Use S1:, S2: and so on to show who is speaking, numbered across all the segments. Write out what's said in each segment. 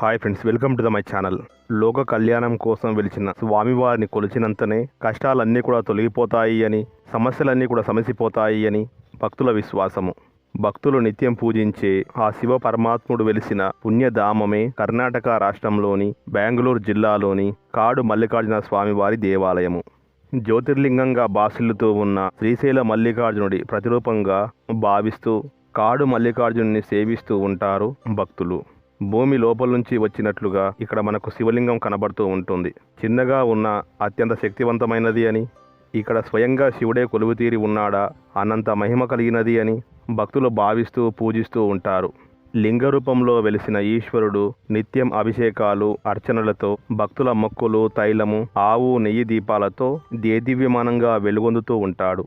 S1: Hi friends welcome to the my channel. లోక కళ్యాణం కోసం వెలిచిన స్వామివారిని కొలిచినంతనే కష్టాలన్నీ కూడా తొలగిపోతాయి అని సమస్యలన్నీ కూడా సమసిపోతాయి అని భక్తుల విశ్వాసము. భక్తులు నిత్యం పూజించే ఆ శివ పరమాత్ముడు వెలిసిన పుణ్యధామమే కర్ణాటక రాష్ట్రంలోని బెంగళూరు జిల్లాలోని కాడు మల్లికార్జున స్వామివారి దేవాలయము. జ్యోతిర్లింగంగా బాసిల్లుతూ ఉన్న శ్రీశైల మల్లికార్జునుడి ప్రతిరూపంగా భావిస్తూ కాడు మల్లికార్జునుని సేవిస్తూ ఉంటారు భక్తులు. భూమి లోపల నుంచి వచ్చినట్లుగా ఇక్కడ మనకు శివలింగం కనబడుతూ ఉంటుంది. చిన్నగా ఉన్న అత్యంత శక్తివంతమైనది అని ఇక్కడ స్వయంగా శివుడే కొలువుతీరి ఉన్నాడా అనంత మహిమ కలిగినది అని భక్తులు భావిస్తూ పూజిస్తూ ఉంటారు. లింగ రూపంలో వెలిసిన ఈశ్వరుడు నిత్యం అభిషేకాలు అర్చనలతో భక్తుల మొక్కులు తైలము ఆవు నెయ్యి దీపాలతో దేదివ్యమానంగా వెలుగొందుతూ ఉంటాడు.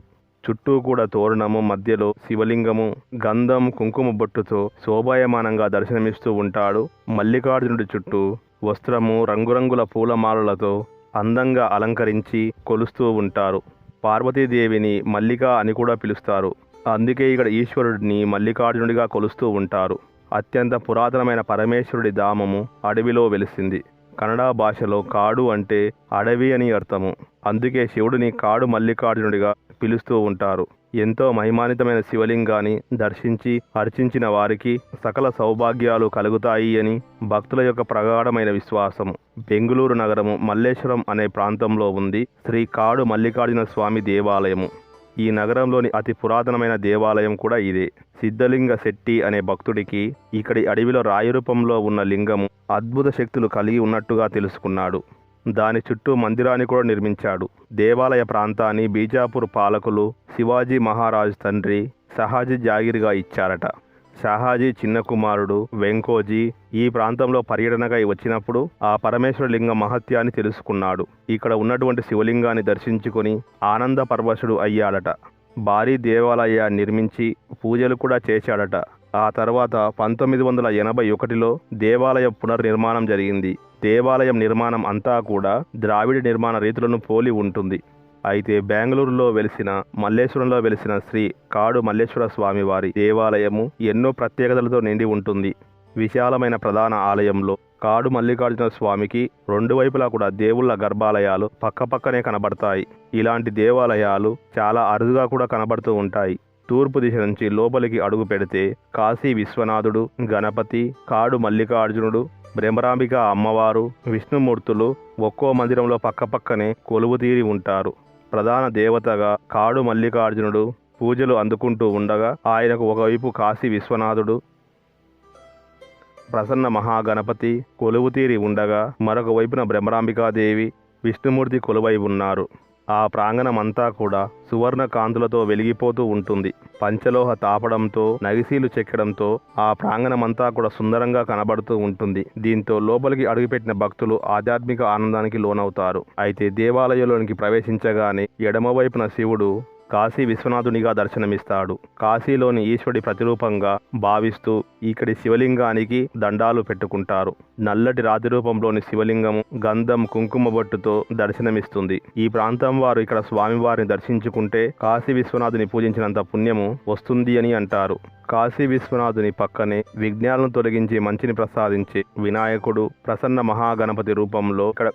S1: చుట్టూ కూడా తోరణము మధ్యలో శివలింగము గంధం కుంకుమ బొట్టుతో శోభాయమానంగా దర్శనమిస్తూ ఉంటాడు. మల్లికార్జునుడి చుట్టూ వస్త్రము రంగురంగుల పూలమాలలతో అందంగా అలంకరించి కొలుస్తూ ఉంటారు. పార్వతీదేవిని మల్లిక అని కూడా పిలుస్తారు. అందుకే ఇక్కడ ఈశ్వరుడిని మల్లికార్జునుడిగా కొలుస్తూ ఉంటారు. అత్యంత పురాతనమైన పరమేశ్వరుడి ధామము అడవిలో వెలిసింది. కన్నడ భాషలో కాడు అంటే అడవి అని అర్థము. అందుకే శివుడిని కాడు మల్లికార్జునుడిగా పిలుస్తూ ఉంటారు. ఎంతో మహిమానితమైన శివలింగాన్ని దర్శించి అర్చించిన వారికి సకల సౌభాగ్యాలు కలుగుతాయి అని భక్తుల యొక్క ప్రగాఢమైన విశ్వాసము. బెంగుళూరు నగరము మల్లేశ్వరం అనే ప్రాంతంలో ఉంది. శ్రీ కాడు మల్లికార్జున స్వామి దేవాలయము. ఈ నగరంలోని అతి పురాతనమైన దేవాలయం కూడా ఇదే. సిద్ధలింగ శెట్టి అనే భక్తుడికి ఇక్కడి అడవిలో రాయి రూపంలో ఉన్న లింగము అద్భుత శక్తులు కలిగి ఉన్నట్టుగా తెలుసుకున్నాడు. దాని చుట్టూ మందిరాన్ని కూడా నిర్మించాడు. దేవాలయ ప్రాంతాన్ని బీజాపూర్ పాలకులు శివాజీ మహారాజు తండ్రి షహాజీ జాగిరిగా ఇచ్చారట. షహాజీ చిన్న కుమారుడు వెంకోజీ ఈ ప్రాంతంలో పర్యటనగా వచ్చినప్పుడు ఆ పరమేశ్వర లింగ మహత్యాన్ని తెలుసుకున్నాడు. ఇక్కడ ఉన్నటువంటి శివలింగాన్ని దర్శించుకొని ఆనంద పరవశుడు అయ్యాడట. భారీ దేవాలయాన్ని నిర్మించి పూజలు కూడా చేశాడట. ఆ తర్వాత పంతొమ్మిది వందల ఎనభై ఒకటిలో దేవాలయ పునర్నిర్మాణం జరిగింది. దేవాలయం నిర్మాణం అంతా కూడా ద్రావిడ నిర్మాణ రీతులను పోలి ఉంటుంది. అయితే బెంగళూరులో వెలిసిన మల్లేశ్వరంలో వెలిసిన శ్రీ కాడు మల్లేశ్వర స్వామి వారి దేవాలయము ఎన్నో ప్రత్యేకతలతో నిండి ఉంటుంది. విశాలమైన ప్రధాన ఆలయంలో కాడు మల్లికార్జున స్వామికి రెండు వైపులా కూడా దేవుళ్ళ గర్భాలయాలు పక్కపక్కనే కనబడతాయి. ఇలాంటి దేవాలయాలు చాలా అరుదుగా కూడా కనబడుతూ ఉంటాయి. తూర్పు దిశ నుంచి లోపలికి అడుగు పెడితే కాశీ విశ్వనాథుడు గణపతి కాడు మల్లికార్జునుడు బ్రహ్మరాంబిక అమ్మవారు విష్ణుమూర్తులు ఒక్కో మందిరంలో పక్కపక్కనే కొలువు తీరి ఉంటారు. ప్రధాన దేవతగా కాడు మల్లికార్జునుడు పూజలు అందుకుంటూ ఉండగా ఆయనకు ఒకవైపు కాశీ విశ్వనాథుడు ప్రసన్న మహాగణపతి కొలువు తీరి ఉండగా మరొక వైపున బ్రహ్మరాంబికాదేవి విష్ణుమూర్తి కొలువై ఉన్నారు. ఆ ప్రాంగణం అంతా కూడా సువర్ణ కాంతులతో వెలిగిపోతూ ఉంటుంది. పంచలోహ తాపడంతో నగిసీలు చెక్కడంతో ఆ ప్రాంగణమంతా కూడా సుందరంగా కనబడుతూ ఉంటుంది. దీంతో లోపలికి అడుగుపెట్టిన భక్తులు ఆధ్యాత్మిక ఆనందానికి లోనవుతారు. అయితే దేవాలయంలోనికి ప్రవేశించగానే ఎడమవైపున శివుడు కాశీ విశ్వనాథునిగా దర్శనమిస్తాడు. కాశీలోని ఈశ్వరుడి ప్రతిరూపంగా భావిస్తూ ఇక్కడి శివలింగానికి దండాలు పెట్టుకుంటారు. నల్లటి రాతి రూపంలోని శివలింగము గంధం కుంకుమ బొట్టుతో దర్శనమిస్తుంది. ఈ ప్రాంతం వారు ఇక్కడ స్వామివారిని దర్శించుకుంటే కాశీ విశ్వనాథుని పూజించినంత పుణ్యము వస్తుంది అని అంటారు. కాశీ విశ్వనాథుని పక్కనే విఘ్నాలను తొలగించి మంచిని ప్రసాదించే వినాయకుడు ప్రసన్న మహాగణపతి రూపంలో ఇక్కడ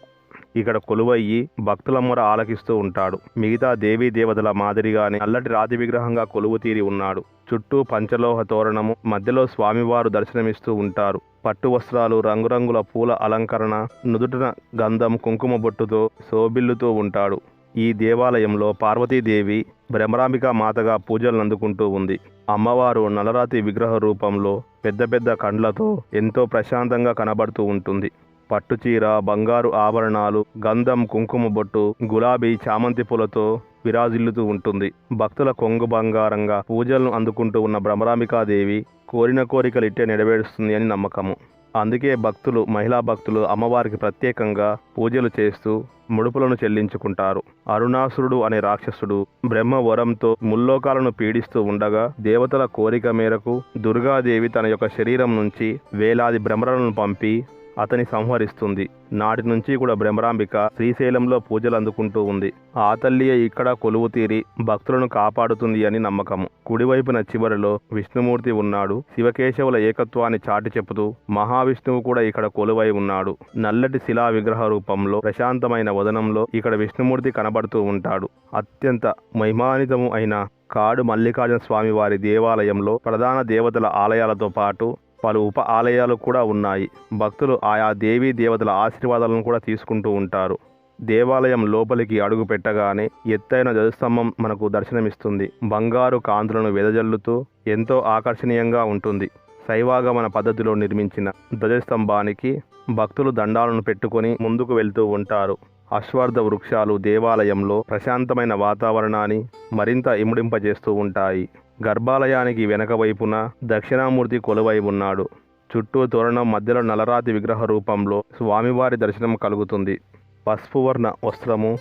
S1: ఇక్కడ కొలువయ్యి భక్తుల మొర ఆలకిస్తూ ఉంటాడు. మిగతా దేవీ దేవతల మాదిరిగానే నల్లటి రాతి విగ్రహంగా కొలువు తీరి ఉన్నాడు. చుట్టూ పంచలోహ తోరణము మధ్యలో స్వామివారు దర్శనమిస్తూ ఉంటారు. పట్టు వస్త్రాలు రంగురంగుల పూల అలంకరణ నుదుటిన గంధం కుంకుమ బొట్టుతో శోభిల్లుతూ ఉంటాడు. ఈ దేవాలయంలో పార్వతీదేవి భ్రమరాంబిక మాతగా పూజలు అందుకుంటూ ఉంది. అమ్మవారు నలరాతి విగ్రహ రూపంలో పెద్ద పెద్ద కండ్లతో ఎంతో ప్రశాంతంగా కనబడుతూ ఉంటుంది. పట్టుచీర బంగారు ఆభరణాలు గంధం కుంకుమ బొట్టు గులాబీ చామంతి పూలతో విరాజిల్లుతూ ఉంటుంది. భక్తుల కొంగు బంగారంగా పూజలను అందుకుంటూ ఉన్న భ్రమరాంబికాదేవి కోరిన కోరికలు ఇట్టే నెరవేరుస్తుంది అని నమ్మకము. అందుకే భక్తులు మహిళా భక్తులు అమ్మవారికి ప్రత్యేకంగా పూజలు చేస్తూ ముడుపులను చెల్లించుకుంటారు. అరుణాసురుడు అనే రాక్షసుడు బ్రహ్మ వరంతో ముల్లోకాలను పీడిస్తూ ఉండగా దేవతల కోరిక మేరకు దుర్గాదేవి తన యొక్క శరీరం నుంచి వేలాది భ్రమరలను పంపి అతని సంహరిస్తుంది. నాటి నుంచి కూడా భ్రమరాంబిక శ్రీశైలంలో పూజలు అందుకుంటూ ఉంది. ఆ తల్లియే ఇక్కడ కొలువు తీరి భక్తులను కాపాడుతుంది అని నమ్మకము కుడివైపున చివరిలో విష్ణుమూర్తి ఉన్నాడు. శివకేశవుల ఏకత్వాన్ని చాటి చెబుతూ మహావిష్ణువు కూడా ఇక్కడ కొలువై ఉన్నాడు. నల్లటి శిలా విగ్రహ రూపంలో ప్రశాంతమైన వదనంలో ఇక్కడ విష్ణుమూర్తి కనబడుతూ ఉంటాడు. అత్యంత మహిమానితము అయిన కాడు మల్లికార్జున స్వామి వారి దేవాలయంలో ప్రధాన దేవతల ఆలయాలతో పాటు పలు ఉప ఆలయాలు కూడా ఉన్నాయి. భక్తులు ఆయా దేవీ దేవతల ఆశీర్వాదాలను కూడా తీసుకుంటూ ఉంటారు. దేవాలయం లోపలికి అడుగు పెట్టగానే ఎత్తైన ధ్వజస్తంభం మనకు దర్శనమిస్తుంది. బంగారు కాంతులను వెదజల్లుతూ ఎంతో ఆకర్షణీయంగా ఉంటుంది. శైవాగమన పద్ధతిలో నిర్మించిన ధ్వజస్తంభానికి భక్తులు దండాలను పెట్టుకొని ముందుకు వెళ్తూ ఉంటారు. అశ్వార్థ వృక్షాలు దేవాలయంలో ప్రశాంతమైన వాతావరణాన్ని మరింత ఇముడింపజేస్తూ ఉంటాయి. గర్భాలయానికి వెనక వైపున దక్షిణామూర్తి కొలువై ఉన్నాడు. చుట్టూ తోరణం మధ్యలో నలరాతి విగ్రహ రూపంలో స్వామివారి దర్శనం కలుగుతుంది. పసుపువర్ణ వస్త్రము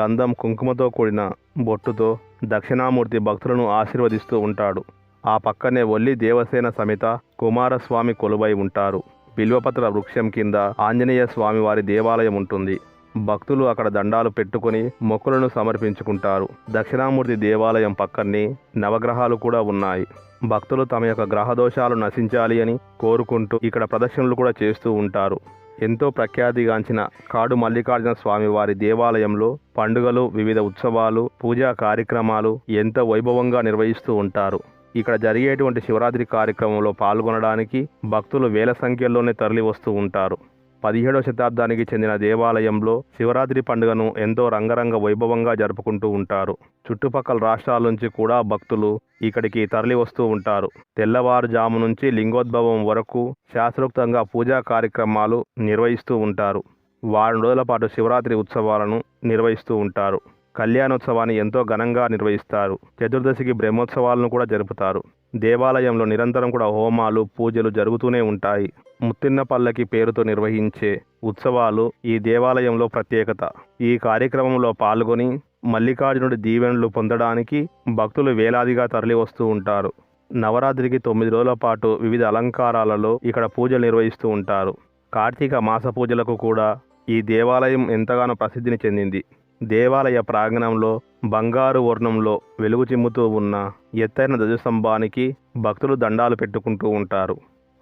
S1: గంధం కుంకుమతో కూడిన బొట్టుతో దక్షిణామూర్తి భక్తులను ఆశీర్వదిస్తూ ఉంటాడు. ఆ పక్కనే ఒల్లి దేవసేన సమేత కుమారస్వామి కొలువై ఉంటారు. బిల్వపత్ర వృక్షం కింద ఆంజనేయ స్వామివారి దేవాలయం ఉంటుంది. భక్తులు అక్కడ దండాలు పెట్టుకొని మొక్కులను సమర్పించుకుంటారు. దక్షిణామూర్తి దేవాలయం పక్కనే నవగ్రహాలు కూడా ఉన్నాయి. భక్తులు తమ యొక్క గ్రహదోషాలు నశించాలి అని కోరుకుంటూ ఇక్కడ ప్రదక్షిణలు కూడా చేస్తూ ఉంటారు. ఎంతో ప్రఖ్యాతిగాంచిన కాడు మల్లికార్జున స్వామి వారి దేవాలయంలో పండుగలు వివిధ ఉత్సవాలు పూజా కార్యక్రమాలు ఎంతో వైభవంగా నిర్వహిస్తూ ఉంటారు. ఇక్కడ జరిగేటువంటి శివరాత్రి కార్యక్రమంలో పాల్గొనడానికి భక్తులు వేల సంఖ్యలోనే తరలి వస్తూ ఉంటారు. పదిహేడవ శతాబ్దానికి చెందిన దేవాలయంలో శివరాత్రి పండుగను ఎంతో రంగరంగ వైభవంగా జరుపుకుంటూ ఉంటారు. చుట్టుపక్కల రాష్ట్రాల నుంచి కూడా భక్తులు ఇక్కడికి తరలి వస్తూ ఉంటారు. తెల్లవారుజాము నుంచి లింగోద్భవం వరకు శాస్త్రోక్తంగా పూజా కార్యక్రమాలు నిర్వహిస్తూ ఉంటారు. వారం రోజుల పాటు శివరాత్రి ఉత్సవాలను నిర్వహిస్తూ ఉంటారు. కళ్యాణోత్సవాన్ని ఎంతో ఘనంగా నిర్వహిస్తారు. చతుర్దశికి బ్రహ్మోత్సవాలను కూడా జరుపుతారు. దేవాలయంలో నిరంతరం కూడా హోమాలు పూజలు జరుగుతూనే ఉంటాయి. ముత్తిన్న పల్లకి పేరుతో నిర్వహించే ఉత్సవాలు ఈ దేవాలయంలో ప్రత్యేకత. ఈ కార్యక్రమంలో పాల్గొని మల్లికార్జునుడి దీవెనలు పొందడానికి భక్తులు వేలాదిగా తరలి వస్తూ ఉంటారు. నవరాత్రికి తొమ్మిది రోజుల పాటు వివిధ అలంకారాలలో ఇక్కడ పూజలు నిర్వహిస్తూ ఉంటారు. కార్తీక మాస పూజలకు కూడా ఈ దేవాలయం ఎంతగానో ప్రసిద్ధిని చెందింది. దేవాలయ ప్రాంగణంలో బంగారు వర్ణంలో వెలుగు చిమ్ముతూ ఉన్న ఎత్తైన ధ్వజస్తంభానికి భక్తులు దండాలు పెట్టుకుంటూ ఉంటారు.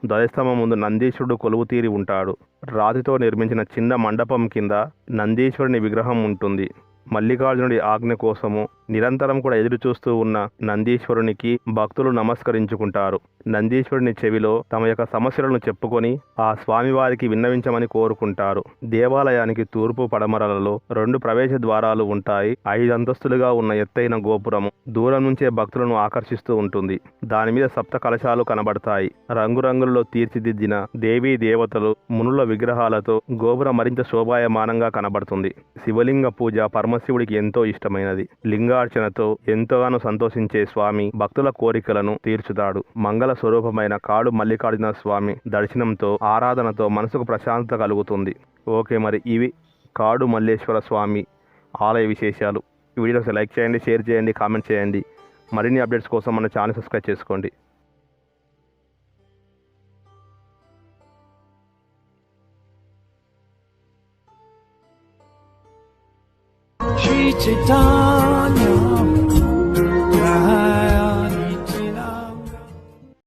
S1: ధ్వజస్తంభం ముందు నందీశ్వరుడు కొలువు తీరి ఉంటాడు. రాతితో నిర్మించిన చిన్న మండపం కింద నందీశ్వరుని విగ్రహం ఉంటుంది. మల్లికార్జునుడి ఆజ్ఞ కోసము నిరంతరం కూడా ఎదురు చూస్తూ ఉన్న నందీశ్వరునికి భక్తులు నమస్కరించుకుంటారు. నందీశ్వరుని చెవిలో తమ యొక్క సమస్యలను చెప్పుకొని ఆ స్వామివారికి విన్నవించమని కోరుకుంటారు. దేవాలయానికి తూర్పు పడమరలలో రెండు ప్రవేశ ద్వారాలు ఉంటాయి. ఐదు అంతస్తులుగా ఉన్న ఎత్తైన గోపురము దూరం నుంచే భక్తులను ఆకర్షిస్తూ ఉంటుంది. దాని మీద సప్త కలశాలు కనబడతాయి. రంగురంగుల్లో తీర్చిదిద్దిన దేవీ దేవతలు మునుల విగ్రహాలతో గోపురం మరింత శోభాయమానంగా కనబడుతుంది. శివలింగ పూజ పరమశివుడికి ఎంతో ఇష్టమైనది. లింగ లింగార్చనతో ఎంతగానో సంతోషించే స్వామి భక్తుల కోరికలను తీర్చుతాడు. మంగళ స్వరూపమైన కాడు మల్లికార్జున స్వామి దర్శనంతో ఆరాధనతో మనసుకు ప్రశాంతత కలుగుతుంది. ఓకే మరి ఇవి కాడు మల్లేశ్వర స్వామి ఆలయ విశేషాలు. ఈ లైక్ చేయండి షేర్ చేయండి కామెంట్ చేయండి. మరిన్ని అప్డేట్స్ కోసం మన ఛానల్ సబ్స్క్రైబ్ చేసుకోండి.
S2: Shri